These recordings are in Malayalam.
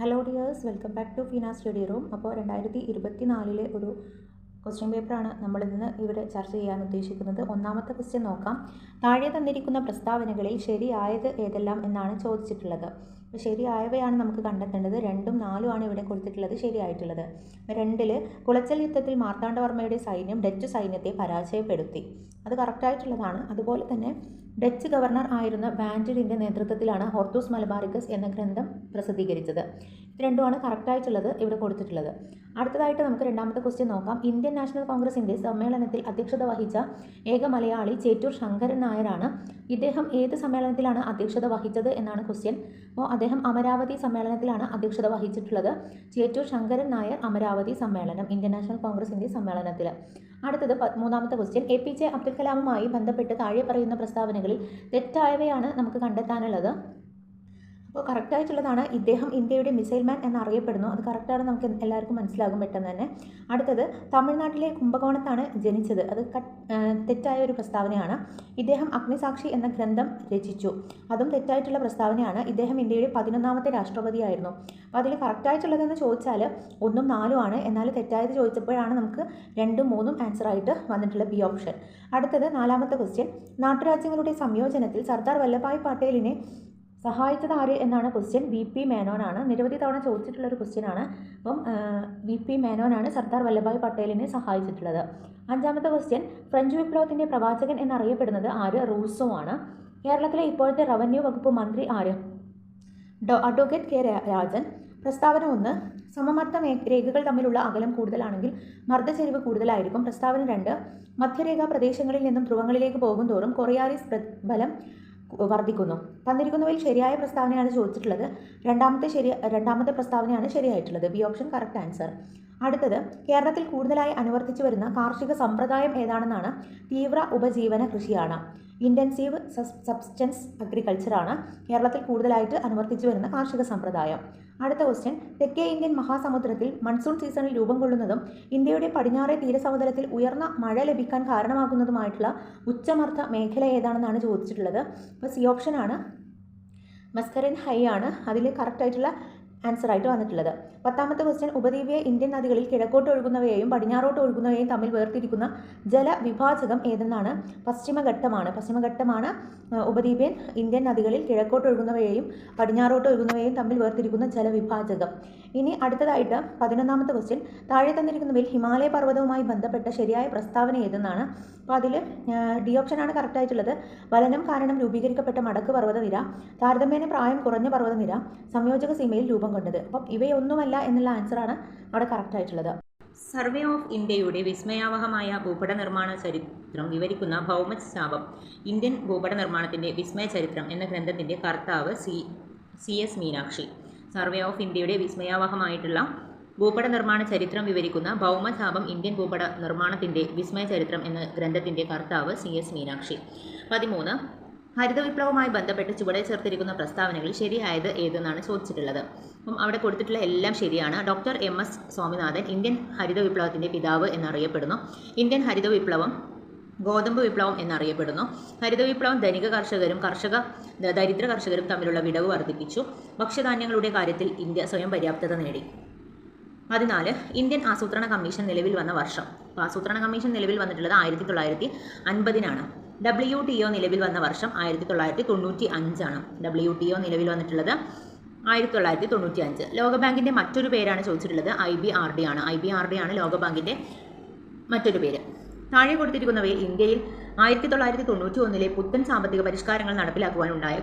Hello dears welcome back to Feena study room അപ്പോൾ രണ്ടായിരത്തി ഇരുപത്തി നാലിലെ ഒരു ക്വസ്റ്റ്യൻ പേപ്പറാണ് നമ്മൾ ഇന്ന് ഇവിടെ ചർച്ച ചെയ്യാൻ ഉദ്ദേശിക്കുന്നത്. ഒന്നാമത്തെ ക്വസ്റ്റ്യൻ നോക്കാം. താഴെ തന്നിരിക്കുന്ന പ്രസ്താവനകളിൽ ശരിയായത് ഏതെല്ലാം എന്നാണ് ചോദിച്ചിട്ടുള്ളത്. അപ്പോൾ ശരിയായവയാണ് നമുക്ക് കണ്ടെത്തേണ്ടത്. രണ്ടും നാലും ആണ് ഇവിടെ കൊടുത്തിട്ടുള്ളത് ശരിയായിട്ടുള്ളത്. രണ്ടിൽ കുളച്ചൽ യുദ്ധത്തിൽ മാർത്താണ്ഡവർമ്മയുടെ സൈന്യം ഡച്ച് സൈന്യത്തെ പരാജയപ്പെടുത്തി. അത് കറക്റ്റായിട്ടുള്ളതാണ് അതുപോലെ തന്നെ ഡച്ച് ഗവർണർ ആയിരുന്ന ബാൻഡിലിന്റെ നേതൃത്വത്തിലാണ് ഹോർത്തൂസ് മലബാറിക്കസ് എന്ന ഗ്രന്ഥം പ്രസിദ്ധീകരിച്ചത്. ഇത് രണ്ടുമാണ് കറക്റ്റായിട്ടുള്ളത് ഇവിടെ കൊടുത്തിട്ടുള്ളത്. അടുത്തതായിട്ട് നമുക്ക് രണ്ടാമത്തെ ക്വസ്റ്റ്യൻ നോക്കാം. ഇന്ത്യൻ നാഷണൽ കോൺഗ്രസിന്റെ സമ്മേളനത്തിൽ അധ്യക്ഷത വഹിച്ച ഏക മലയാളി ചേറ്റൂർ ശങ്കരൻ നായരാണ് ഇദ്ദേഹം ഏത് സമ്മേളനത്തിലാണ് അധ്യക്ഷത വഹിച്ചത് എന്നാണ് ക്വസ്റ്റ്യൻ അപ്പോൾ അദ്ദേഹം അമരാവതി സമ്മേളനത്തിലാണ് അധ്യക്ഷത വഹിച്ചിട്ടുള്ളത്. ചേറ്റൂർ ശങ്കരൻ നായർ അമരാവതി സമ്മേളനം ഇന്ത്യൻ നാഷണൽ കോൺഗ്രസിന്റെ സമ്മേളനത്തിൽ അടുത്തത് പതിമൂന്നാമത്തെ മൂന്നാമത്തെ question A P J Abdul കലാമുമായി ബന്ധപ്പെട്ട് താഴെ പറയുന്ന പ്രസ്താവനകളിൽ തെറ്റായവയാണ് നമുക്ക് കണ്ടെത്താനുള്ളത്. അപ്പോൾ കറക്റ്റായിട്ടുള്ളതാണ്. ഇദ്ദേഹം ഇന്ത്യയുടെ മിസൈൽ മാൻ എന്നറിയപ്പെടുന്നു. അത് കറക്റ്റാണ് നമുക്ക് എല്ലാവർക്കും മനസ്സിലാകും പെട്ടെന്ന് തന്നെ. അടുത്തത് തമിഴ്നാട്ടിലെ കുംഭകോണത്താണ് ജനിച്ചത്. അത് തെറ്റായ ഒരു പ്രസ്താവനയാണ്. ഇദ്ദേഹം അഗ്നിസാക്ഷി എന്ന ഗ്രന്ഥം രചിച്ചു. അതും തെറ്റായിട്ടുള്ള പ്രസ്താവനയാണ്. ഇദ്ദേഹം ഇന്ത്യയുടെ പതിനൊന്നാമത്തെ രാഷ്ട്രപതിയായിരുന്നു. അപ്പോൾ അതിൽ കറക്റ്റായിട്ടുള്ളതെന്ന് ചോദിച്ചാൽ ഒന്നും നാലും ആണ്. എന്നാൽ തെറ്റായത് ചോദിച്ചപ്പോഴാണ് നമുക്ക് രണ്ടും മൂന്നും ആൻസർ ആയിട്ട് വന്നിട്ടുള്ള ബി ഓപ്ഷൻ അടുത്തത് നാലാമത്തെ ക്വസ്റ്റ്യൻ നാട്ടുരാജ്യങ്ങളുടെ സംയോജനത്തിൽ സർദാർ വല്ലഭായ് പട്ടേലിനെ സഹായിച്ചത് ആര് എന്നാണ് ക്വസ്റ്റ്യൻ വി പി മേനോനാണ്. നിരവധി തവണ ചോദിച്ചിട്ടുള്ള ഒരു ക്വസ്റ്റ്യൻ ആണ്. അപ്പം വി പി മേനോനാണ് സർദാർ വല്ലഭായ് പട്ടേലിനെ സഹായിച്ചിട്ടുള്ളത്. അഞ്ചാമത്തെ ക്വസ്റ്റ്യൻ ഫ്രഞ്ച് വിപ്ലവത്തിന്റെ പ്രവാചകൻ എന്നറിയപ്പെടുന്നത് ആര്? റൂസോ ആണ്. കേരളത്തിലെ ഇപ്പോഴത്തെ റവന്യൂ വകുപ്പ് മന്ത്രി ആര്? Dr advocate K Rajan. പ്രസ്താവന ഒന്ന്. സമമർദ്ദ രേഖകൾ തമ്മിലുള്ള അകലം കൂടുതലാണെങ്കിൽ മർദ്ദച്ചെരിവ് കൂടുതലായിരിക്കും. പ്രസ്താവന രണ്ട്. മധ്യരേഖാ പ്രദേശങ്ങളിൽ നിന്നും ധ്രുവങ്ങളിലേക്ക് പോകും തോറും കൊറിയാറിസ് ബലം വർദ്ധിക്കുന്നു. തന്നിരിക്കുന്നവയിൽ ശരിയായ പ്രസ്താവനയാണ് ചോദിച്ചിട്ടുള്ളത്. രണ്ടാമത്തെ ശരി രണ്ടാമത്തെ പ്രസ്താവനയാണ് ശരിയായിട്ടുള്ളത്. B option correct answer. അടുത്തത് കേരളത്തിൽ കൂടുതലായി അനുവർത്തിച്ചു വരുന്ന കാർഷിക സമ്പ്രദായം ഏതാണെന്നാണ് തീവ്ര ഉപജീവന കൃഷിയാണ്. ഇന്റൻസീവ് സബ്സ്റ്റൻസ് അഗ്രികൾച്ചറാണ് കേരളത്തിൽ കൂടുതലായിട്ട് അനുവർത്തിച്ചു വരുന്ന കാർഷിക സമ്പ്രദായം. അടുത്ത ക്വസ്റ്റ്യൻ തെക്കേ ഇന്ത്യൻ മഹാസമുദ്രത്തിൽ മൺസൂൺ സീസണിൽ രൂപം കൊള്ളുന്നതും ഇന്ത്യയുടെ പടിഞ്ഞാറേ തീരസമുദ്രത്തിൽ ഉയർന്ന മഴ ലഭിക്കാൻ കാരണമാകുന്നതുമായിട്ടുള്ള ഉച്ചമർദ്ദ മേഖല ഏതാണെന്നാണ് ചോദിച്ചിട്ടുള്ളത്. അപ്പോൾ സി ഓപ്ഷനാണ് മസ്കരൻ ഹൈ ആണ്. അതിൽ കറക്റ്റായിട്ടുള്ള ആൻസർ ആയിട്ട് വന്നിട്ടുള്ളത്. പത്താമത്തെ ക്വസ്റ്റ്യൻ ഉപദ്വീപീയ ഇന്ത്യൻ നദികളിൽ കിഴക്കോട്ട് ഒഴുകുന്നവയെയും പടിഞ്ഞാറോട്ട് ഒഴുകുന്നവയെയും തമ്മിൽ വേർതിരിക്കുന്ന ജലവിഭാജകം ഏതെന്നാണ്? പശ്ചിമഘട്ടമാണ്. പശ്ചിമഘട്ടമാണ് ഉപദ്വീപിയൻ ഇന്ത്യൻ നദികളിൽ കിഴക്കോട്ട് ഒഴുകുന്നവയെയും പടിഞ്ഞാറോട്ട് ഒഴുകുന്നവയെയും തമ്മിൽ വേർതിരിക്കുന്ന ജലവിഭാജകം. ഇനി അടുത്തതായിട്ട് പതിനൊന്നാമത്തെ ക്വസ്റ്റ്യൻ താഴെ തന്നിരിക്കുന്നവയിൽ ഹിമാലയ പർവതവുമായി ബന്ധപ്പെട്ട ശരിയായ പ്രസ്താവന ഏതെന്നാണ്? അപ്പോൾ അതിൽ ഡി ഓപ്ഷനാണ് കറക്റ്റ് ആയിട്ടുള്ളത്. വലനം കാരണം രൂപീകരിക്കപ്പെട്ട മടക്ക് പർവതനിര താരതമ്യേന പ്രായം കുറഞ്ഞ പർവതനിര സംയോജക സീമയിൽ രൂപം കൊണ്ടത്. അപ്പം ഇവയൊന്നുമല്ല എന്നുള്ള ആൻസറാണ് അവിടെ കറക്റ്റ് ആയിട്ടുള്ളത്. സർവേ ഓഫ് ഇന്ത്യയുടെ വിസ്മയാവഹമായ ഭൂപട നിർമ്മാണ ചരിത്രം വിവരിക്കുന്ന ഭൗമശാപം ഇന്ത്യൻ ഭൂപട നിർമ്മാണത്തിന്റെ വിസ്മയ ചരിത്രം എന്ന ഗ്രന്ഥത്തിന്റെ കർത്താവ് C C S Meenakshi. Survey of ഇന്ത്യയുടെ വിസ്മയാവഹമായിട്ടുള്ള ഭൂപട നിർമ്മാണ ചരിത്രം വിവരിക്കുന്ന ഭൗമശാപം ഇന്ത്യൻ ഭൂപട നിർമ്മാണത്തിന്റെ വിസ്മയ ചരിത്രം എന്ന ഗ്രന്ഥത്തിന്റെ കർത്താവ് സി എസ് മീനാക്ഷി. പതിമൂന്ന് ഹരിത വിപ്ലവവുമായി ബന്ധപ്പെട്ട് ചുവടെ ചേർത്തിരിക്കുന്ന പ്രസ്താവനകൾ ശരിയായത് ഏതെന്നാണ് ചോദിച്ചിട്ടുള്ളത്. അപ്പം അവിടെ കൊടുത്തിട്ടുള്ള എല്ലാം ശരിയാണ്. Doctor M S Swaminathan Indian ഹരിത വിപ്ലവത്തിന്റെ പിതാവ് എന്നറിയപ്പെടുന്നു. ഇന്ത്യൻ ഹരിത വിപ്ലവം ഗോതമ്പ് വിപ്ലവം എന്നറിയപ്പെടുന്നു. ഹരിത വിപ്ലവം ധനിക കർഷകരും കർഷക ദരിദ്ര കർഷകരും തമ്മിലുള്ള വിടവ് വർദ്ധിപ്പിച്ചു. ഭക്ഷ്യധാന്യങ്ങളുടെ കാര്യത്തിൽ ഇന്ത്യ സ്വയം പര്യാപ്തത നേടി. പതിനാല് ഇന്ത്യൻ ആസൂത്രണ കമ്മീഷൻ നിലവിൽ വന്ന വർഷം. അപ്പോൾ ആസൂത്രണ കമ്മീഷൻ നിലവിൽ വന്നിട്ടുള്ളത് ആയിരത്തി തൊള്ളായിരത്തി അൻപതിനാണ് ഡബ്ല്യു ടി ഒ നിലവിൽ വന്ന വർഷം ആയിരത്തി തൊള്ളായിരത്തി തൊണ്ണൂറ്റി അഞ്ചാണ് ഡബ്ല്യു ടി ഒ നിലവിൽ വന്നിട്ടുള്ളത് ആയിരത്തി തൊള്ളായിരത്തി തൊണ്ണൂറ്റി അഞ്ച് ലോകബാങ്കിന്റെ മറ്റൊരു പേരാണ് ചോദിച്ചിട്ടുള്ളത് ഐ ബി ആർ ഡി ആണ്. ഐ ബി ആർ ഡി ആണ് ലോകബാങ്കിന്റെ മറ്റൊരു പേര്. താഴെ കൊടുത്തിരിക്കുന്നവയിൽ ഇന്ത്യയിൽ ആയിരത്തി തൊള്ളായിരത്തി തൊണ്ണൂറ്റി ഒന്നിലെ പുത്തൻ സാമ്പത്തിക പരിഷ്കാരങ്ങൾ നടപ്പിലാക്കുവാനുണ്ടായ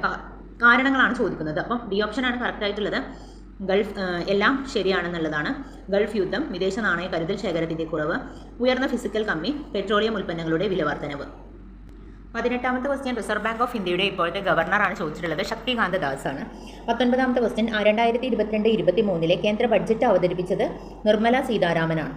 കാരണങ്ങളാണ് ചോദിക്കുന്നത്. അപ്പം ഡി ഓപ്ഷനാണ് കറക്റ്റായിട്ടുള്ളത് ഗൾഫ് എല്ലാം ശരിയാണെന്നുള്ളതാണ്. ഗൾഫ് യുദ്ധം വിദേശ നാണയ കരുതൽ ശേഖരത്തിന്റെ കുറവ് ഉയർന്ന ഫിസിക്കൽ കമ്മി പെട്രോളിയം ഉൽപ്പന്നങ്ങളുടെ വില വർധനവ് പതിനെട്ടാമത്തെ ക്വസ്റ്റ്യൻ റിസർവ് ബാങ്ക് ഓഫ് ഇന്ത്യയുടെ ഇപ്പോഴത്തെ ഗവർണറാണ് ചോദിച്ചിട്ടുള്ളത്. ശക്തികാന്ത ദാസ് ആണ് പത്തൊൻപതാമത്തെ ക്വസ്റ്റ്യൻ രണ്ടായിരത്തി ഇരുപത്തിരണ്ട് ഇരുപത്തി മൂന്നിലെ കേന്ദ്ര ബഡ്ജറ്റ് അവതരിപ്പിച്ചത് നിർമ്മല സീതാരാമനാണ്.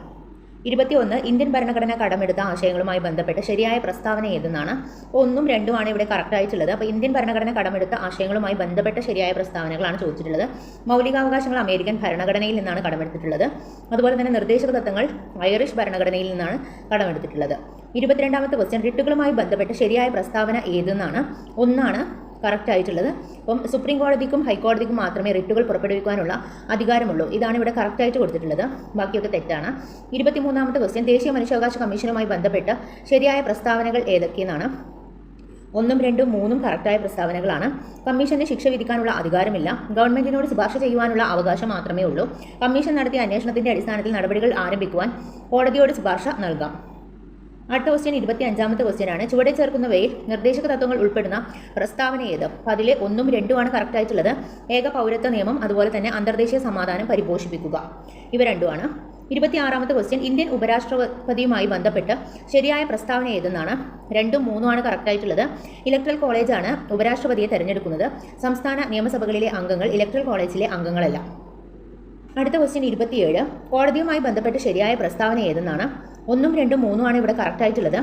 ഇരുപത്തിയൊന്ന് ഇന്ത്യൻ ഭരണഘടന കടമെടുത്ത ആശയങ്ങളുമായി ബന്ധപ്പെട്ട് ശരിയായ പ്രസ്താവന ഏതെന്നാണ്? ഒന്നും രണ്ടുമാണ് ഇവിടെ കറക്റ്റ് ആയിട്ടുള്ളത്. അപ്പോൾ ഇന്ത്യൻ ഭരണഘടന കടമെടുത്ത ആശയങ്ങളുമായി ബന്ധപ്പെട്ട ശരിയായ പ്രസ്താവനകളാണ് ചോദിച്ചിട്ടുള്ളത്. മൗലികാവകാശങ്ങൾ അമേരിക്കൻ ഭരണഘടനയിൽ നിന്നാണ് കടമെടുത്തിട്ടുള്ളത്. അതുപോലെ തന്നെ നിർദ്ദേശക തത്വങ്ങൾ ഐറിഷ് ഭരണഘടനയിൽ നിന്നാണ് കടമെടുത്തിട്ടുള്ളത്. ഇരുപത്തിരണ്ടാമത്തെ ക്വസ്റ്റ്യൻ റിട്ടുകളുമായി ബന്ധപ്പെട്ട് ശരിയായ പ്രസ്താവന ഏതെന്നാണ്? ഒന്നാണ് കറക്റ്റ് ആയിട്ടുള്ളത് അപ്പം സുപ്രീം കോടതിക്കും ഹൈക്കോടതിക്കും മാത്രമേ റിട്ടുകൾ പുറപ്പെടുവിക്കാനുള്ള അധികാരമുള്ളൂ. ഇതാണ് ഇവിടെ കറക്റ്റ് ആയിട്ട് കൊടുത്തിട്ടുള്ളത്. ബാക്കിയൊക്കെ തെറ്റാണ്. ഇരുപത്തിമൂന്നാമത്തെ ക്വസ്റ്റ്യൻ ദേശീയ മനുഷ്യാവകാശ കമ്മീഷനുമായി ബന്ധപ്പെട്ട് ശരിയായ പ്രസ്താവനകൾ ഏതൊക്കെയെന്നാണ്? ഒന്നും രണ്ടും മൂന്നും കറക്റ്റായ പ്രസ്താവനകളാണ്. കമ്മീഷന് ശിക്ഷ വിധിക്കാനുള്ള അധികാരമില്ല. ഗവൺമെന്റിനോട് ശുപാർശ ചെയ്യുവാനുള്ള അവകാശം മാത്രമേ ഉള്ളൂ. കമ്മീഷൻ നടത്തിയ അന്വേഷണത്തിന്റെ അടിസ്ഥാനത്തിൽ നടപടികൾ ആരംഭിക്കുവാൻ കോടതിയോട് ശുപാർശ നൽകാം. അടുത്ത ക്വസ്റ്റ്യൻ ഇരുപത്തി അഞ്ചാമത്തെ ക്വസ്റ്റ്യൻ ആണ്. ചുവടെ ചേർക്കുന്നവയിൽ നിർദ്ദേശക തത്വങ്ങൾ ഉൾപ്പെടുന്ന പ്രസ്താവന ഏത്? അപ്പോൾ അതിലെ ഒന്നും രണ്ടുമാണ് കറക്റ്റ് ആയിട്ടുള്ളത്. ഏക പൗരത്വ നിയമം അതുപോലെ തന്നെ അന്തർദേശീയ സമാധാനം പരിപോഷിപ്പിക്കുക. ഇവ രണ്ടുമാണ് ഇരുപത്തിയാറാമത്തെ ക്വസ്റ്റ്യൻ ഇന്ത്യൻ ഉപരാഷ്ട്രപതിയുമായി ബന്ധപ്പെട്ട് ശരിയായ പ്രസ്താവന ഏതെന്നാണ്? രണ്ടും മൂന്നുമാണ് കറക്റ്റ് ആയിട്ടുള്ളത്. ഇലക്ട്രൽ കോളേജാണ് ഉപരാഷ്ട്രപതിയെ തെരഞ്ഞെടുക്കുന്നത്. സംസ്ഥാന നിയമസഭകളിലെ അംഗങ്ങൾ ഇലക്ട്രൽ കോളേജിലെ അംഗങ്ങളല്ല. അടുത്ത ക്വസ്റ്റ്യൻ ഇരുപത്തിയേഴ് കോടതിയുമായി ബന്ധപ്പെട്ട് ശരിയായ പ്രസ്താവന ഏതെന്നാണ്? ഒന്നും രണ്ടും മൂന്നുമാണ് ഇവിടെ കറക്റ്റ് ആയിട്ടുള്ളത്.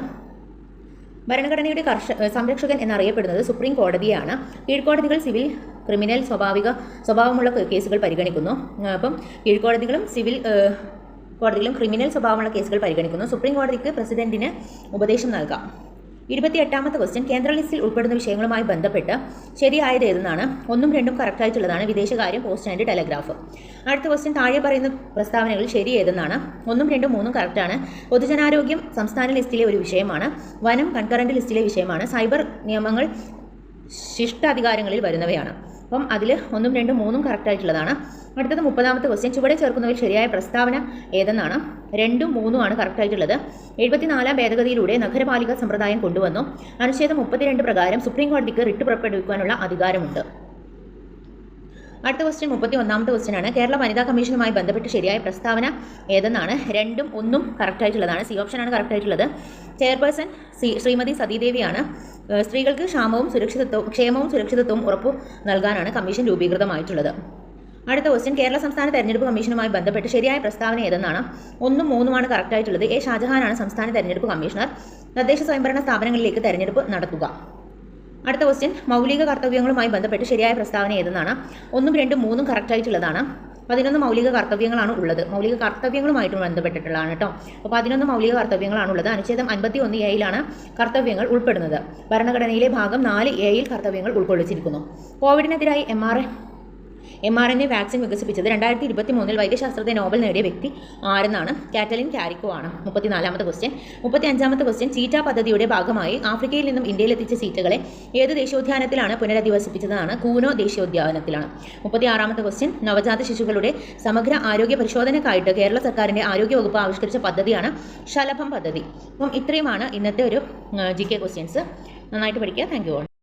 ഭരണഘടനയുടെ കർഷ സംരക്ഷകൻ എന്നറിയപ്പെടുന്നത് സുപ്രീം കോടതിയാണ്. കീഴ്ക്കോടതികൾ സിവിൽ ക്രിമിനൽ സ്വാഭാവിക സ്വഭാവമുള്ള കേസുകൾ പരിഗണിക്കുന്നു. അപ്പം കീഴ്ക്കോടതികളും സിവിൽ കോടതികളും ക്രിമിനൽ സ്വഭാവമുള്ള കേസുകൾ പരിഗണിക്കുന്നു. സുപ്രീം കോടതിക്ക് പ്രസിഡന്റിന് ഉപദേശം നൽകാം. ഇരുപത്തിയെട്ടാമത്തെ ക്വസ്റ്റ്യൻ കേന്ദ്ര ലിസ്റ്റിൽ ഉൾപ്പെടുന്ന വിഷയങ്ങളുമായി ബന്ധപ്പെട്ട് ശരിയായത് ഏതെന്നാണ്? ഒന്നും രണ്ടും കറക്റ്റ് ആയിട്ടുള്ളതാണ്. വിദേശകാര്യം പോസ്റ്റ് ആൻഡ് ടെലഗ്രാഫ് അടുത്ത ക്വസ്റ്റ്യൻ താഴെ പറയുന്ന പ്രസ്താവനകൾ ശരി ഏതെന്നാണ്? ഒന്നും രണ്ടും മൂന്നും കറക്റ്റാണ് പൊതുജനാരോഗ്യം സംസ്ഥാന ലിസ്റ്റിലെ ഒരു വിഷയമാണ്. വനം കൺകറന്റ് ലിസ്റ്റിലെ വിഷയമാണ്. സൈബർ നിയമങ്ങൾ ശിഷ്ടാധികാരങ്ങളിൽ വരുന്നവയാണ്. അപ്പം അതിൽ ഒന്നും രണ്ടും മൂന്നും കറക്റ്റായിട്ടുള്ളതാണ് അടുത്തത് മുപ്പതാമത്തെ ക്വസ്റ്റ്യൻ ചുവടെ ചേർക്കുന്നവർ ശരിയായ പ്രസ്താവന ഏതെന്നാണ്? രണ്ടും മൂന്നുമാണ് ആണ് ആയിട്ടുള്ളത്. എഴുപത്തിനാലാം ഭേദഗതിയിലൂടെ നഗരപാലിക സമ്പ്രദായം കൊണ്ടുവന്നു. അനുച്ഛേദം മുപ്പത്തിരണ്ട് പ്രകാരം സുപ്രീം കോടതിക്ക് റിട്ട് പുറപ്പെടുവിക്കാനുള്ള അധികാരമുണ്ട്. അടുത്ത ക്വസ്റ്റ്യൻ മുപ്പത്തി ഒന്നാമത്തെ ക്വസ്റ്റ്യൻ ആണ്. കേരള വനിതാ കമ്മീഷനുമായി ബന്ധപ്പെട്ട് ശരിയായ പ്രസ്താവന ഏതെന്നാണ്? രണ്ടും ഒന്നും കറക്റ്റ് ആയിട്ടുള്ളതാണ്. സി ഓപ്ഷനാണ് കറക്റ്റ് ആയിട്ടുള്ളത്. ചെയർപേഴ്സൺ ശ്രീമതി സതീദേവിയാണ്. സ്ത്രീകൾക്ക് ക്ഷാമവും സുരക്ഷിതത്വവും ക്ഷേമവും സുരക്ഷിതത്വവും ഉറപ്പു നൽകാനാണ് കമ്മീഷൻ രൂപീകൃതമായിട്ടുള്ളത്. അടുത്ത ക്വസ്റ്റ്യൻ കേരള സംസ്ഥാന തെരഞ്ഞെടുപ്പ് കമ്മീഷനുമായി ബന്ധപ്പെട്ട് ശരിയായ പ്രസ്താവന ഏതെന്നാണ്? ഒന്നും മൂന്നുമാണ് കറക്റ്റ് ആയിട്ടുള്ളത്. എ. ഷാജഹാനാണ് സംസ്ഥാന തെരഞ്ഞെടുപ്പ് കമ്മീഷണർ. തദ്ദേശ സ്വയംഭരണ സ്ഥാപനങ്ങളിലേക്ക് തെരഞ്ഞെടുപ്പ് നടത്തുക അടുത്ത ക്വസ്റ്റ്യൻ മൗലിക കർത്തവ്യങ്ങളുമായി ബന്ധപ്പെട്ട് ശരിയായ പ്രസ്താവന ഏതെന്നാണ്? ഒന്നും രണ്ടും മൂന്നും കറക്റ്റായിട്ടുള്ളതാണ് പതിനൊന്ന് മൗലിക കർത്തവ്യങ്ങളാണ് ഉള്ളത്. മൗലിക കർത്തവ്യങ്ങളുമായിട്ട് ബന്ധപ്പെട്ടിട്ടുള്ളതാണ് കേട്ടോ. അപ്പോൾ പതിനൊന്ന് മൗലിക കർത്തവ്യങ്ങളാണ് ഉള്ളത്. അനുച്ഛേദം അൻപത്തി ഒന്ന് എയിലാണ് കർത്തവ്യങ്ങൾ ഉൾപ്പെടുന്നത്. ഭരണഘടനയിലെ ഭാഗം നാല് എയിൽ കർത്തവ്യങ്ങൾ ഉൾക്കൊള്ളിച്ചിരിക്കുന്നു. കോവിഡിനെതിരായി M R M R N A vaccine വികസിപ്പിച്ചത് രണ്ടായിരത്തി ഇരുപത്തി മൂന്നിൽ വൈദ്യശാസ്ത്രത്തെ നോബൽ നേടിയ വ്യക്തി ആരെന്നാണ്? കാറ്റലിൻ കാരിക്കോ ആണ്. മുപ്പത്തിനാലാമത്തെ ക്വസ്റ്റ്യൻ മുപ്പത്തി അഞ്ചാമത്തെ ക്വസ്റ്റ്യൻ ചീറ്റ പദ്ധതിയുടെ ഭാഗമായി ആഫ്രിക്കയിൽ നിന്നും ഇന്ത്യയിലെത്തിച്ച സീറ്റുകളെ ഏത് ദേശീയോദ്യാനത്തിലാണ് പുനരധിവസിപ്പിച്ചതാണ് കൂനോ ദേശീയോദ്യാനത്തിലാണ്. മുപ്പത്തി ആറാമത്തെ ക്വസ്റ്റ്യൻ നവജാത ശിശുക്കളുടെ സമഗ്ര ആരോഗ്യ പരിശോധനയ്ക്കായിട്ട് കേരള സർക്കാരിന്റെ ആരോഗ്യ വകുപ്പ് ആവിഷ്കരിച്ച പദ്ധതിയാണ് ശലഭം പദ്ധതി. അപ്പം ഇത്രയുമാണ് ഇന്നത്തെ ഒരു ജി കെ ക്വസ്റ്റ്യൻസ് നന്നായിട്ട് പഠിക്കുക. Thank you